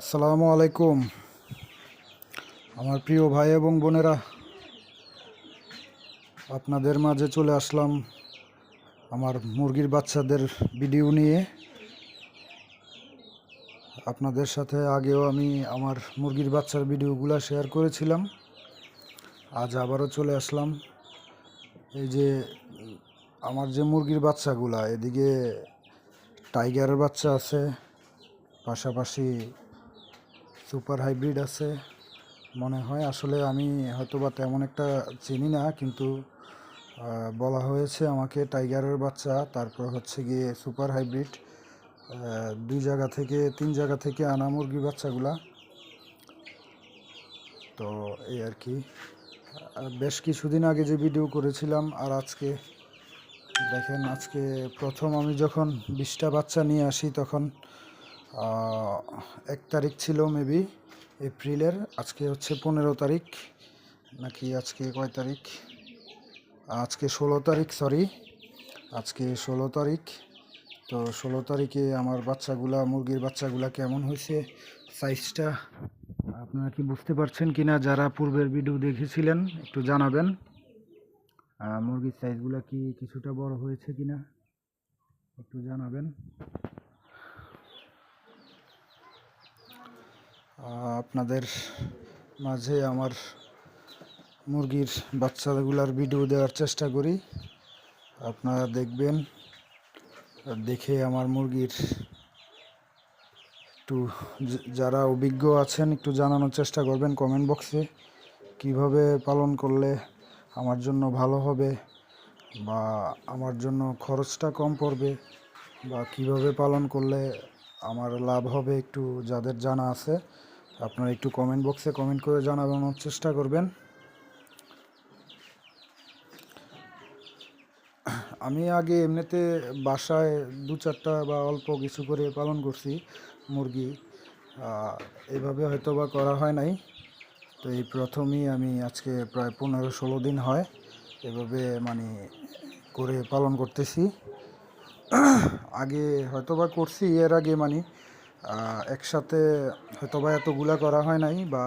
আসসালামু আলাইকুম। আমার প্রিয় ভাই এবং বোনেরা, আপনাদের মাঝে চলে আসলাম আমার মুরগির বাচ্চাদের ভিডিও নিয়ে। আপনাদের সাথে আগেও আমি আমার মুরগির বাচ্চার ভিডিওগুলো শেয়ার করেছিলাম। আজ আবারও চলে আসলাম। এই যে, আমার যে মুরগির বাচ্চাগুলা, এদিকে টাইগারের বাচ্চা আছে, পাশাপাশি সুপার হাইব্রিড আছে মনে হয়। আসলে আমি হয়তো বা তেমন একটা চিনি না, কিন্তু বলা হয়েছে আমাকে টাইগারের বাচ্চা, তারপর হচ্ছে গিয়ে সুপার হাইব্রিড দুই জায়গা থেকে, তিন জায়গা থেকে আনা মুরগি বাচ্চাগুলা। তো এই আর কি। বেশ কিছুদিন আগে যে ভিডিও করেছিলাম, আর আজকে, দেখেন আজকে প্রথম আমি যখন বিশটা বাচ্চা নিয়ে আসি, তখন এক তারিখ ছিল মেবি এপ্রিলের, আজকে হচ্ছে পনেরো তারিখ, নাকি আজকে কয় তারিখ? আজকে ষোলো তারিখ সরি আজকে ষোলো তারিখ। তো ষোলো তারিখে আমার বাচ্চাগুলা, মুরগির বাচ্চাগুলা কেমন হয়েছে সাইজটা আপনারা কি বুঝতে পারছেন কিনা, যারা পূর্বের ভিডিও দেখেছিলেন, একটু জানাবেন। মুরগির সাইজগুলো কি কিছুটা বড় হয়েছে কিনা, একটু জানাবেন। আপনাদের মাঝে আমার মুরগির বাচ্চাগুলার ভিডিও দেওয়ার চেষ্টা করি। আপনারা দেখবেন, দেখে আমার মুরগির একটু যারা অভিজ্ঞ আছেন, একটু জানানোর চেষ্টা করবেন কমেন্ট বক্সে কীভাবে পালন করলে আমার জন্য ভালো হবে বা আমার জন্য খরচটা কম পড়বে বা কীভাবে পালন করলে আমার লাভ হবে একটু যাদের জানা আছে। আপনারা একটু কমেন্ট বক্সে কমেন্ট করে জানানোর চেষ্টা করবেন। আমি আগে এমনিতে বাসায় দু চারটা বা অল্প কিছু করে পালন করছি মুরগি। আহ, এইভাবে হয়তো বা করা হয় নাই। তো এই প্রথমই আমি আজকে প্রায় পনেরো ষোলো দিন হয় এভাবে মানে করে পালন করতেছি। আগে হয়তোবা করছি এর আগে মানে একসাথে হয়তোবা এতগুলা করা হয় নাই বা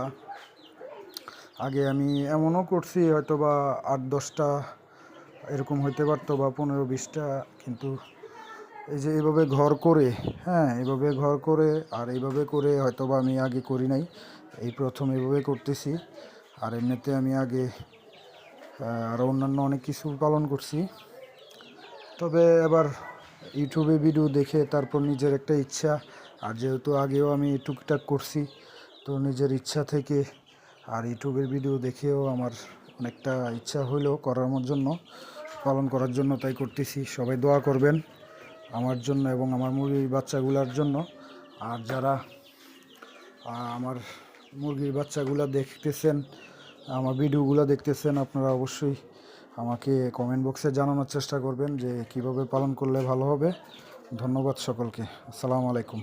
আগে আমি এমনও করছি, হয়তোবা আট দশটা এরকম হইতে পারতো বা পনেরো বিশটা, কিন্তু এই যে এইভাবে ঘর করে হ্যাঁ এইভাবে ঘর করে আর এইভাবে করে হয়তোবা আমি আগে করি নাই। এই প্রথম এভাবে করতেছি আর এমনিতে আমি আগে আরও অন্যান্য অনেক কিছু পালন করছি। তবে এবার ইউটিউবে ভিডিও দেখে তারপর নিজের একটা ইচ্ছা আর যেহেতু আগেও আমি টুকটাক করছি, তো নিজের ইচ্ছা থেকে আর ইউটিউবের ভিডিও দেখেও আমার অনেকটা ইচ্ছা হইল করার জন্য, পালন করার জন্য তাই করতেছি। সবাই দোয়া করবেন আমার জন্য এবং আমার মুরগির বাচ্চাগুলোর জন্য। আর যারা আমার মুরগির বাচ্চাগুলো দেখতেছেন, আমার ভিডিওগুলো দেখতেছেন, আপনারা অবশ্যই আমাকে কমেন্ট বক্সে জানানোর চেষ্টা করবেন যে কীভাবে পালন করলে ভালো হবে। ধন্যবাদ সকলকে। আসসালামু আলাইকুম।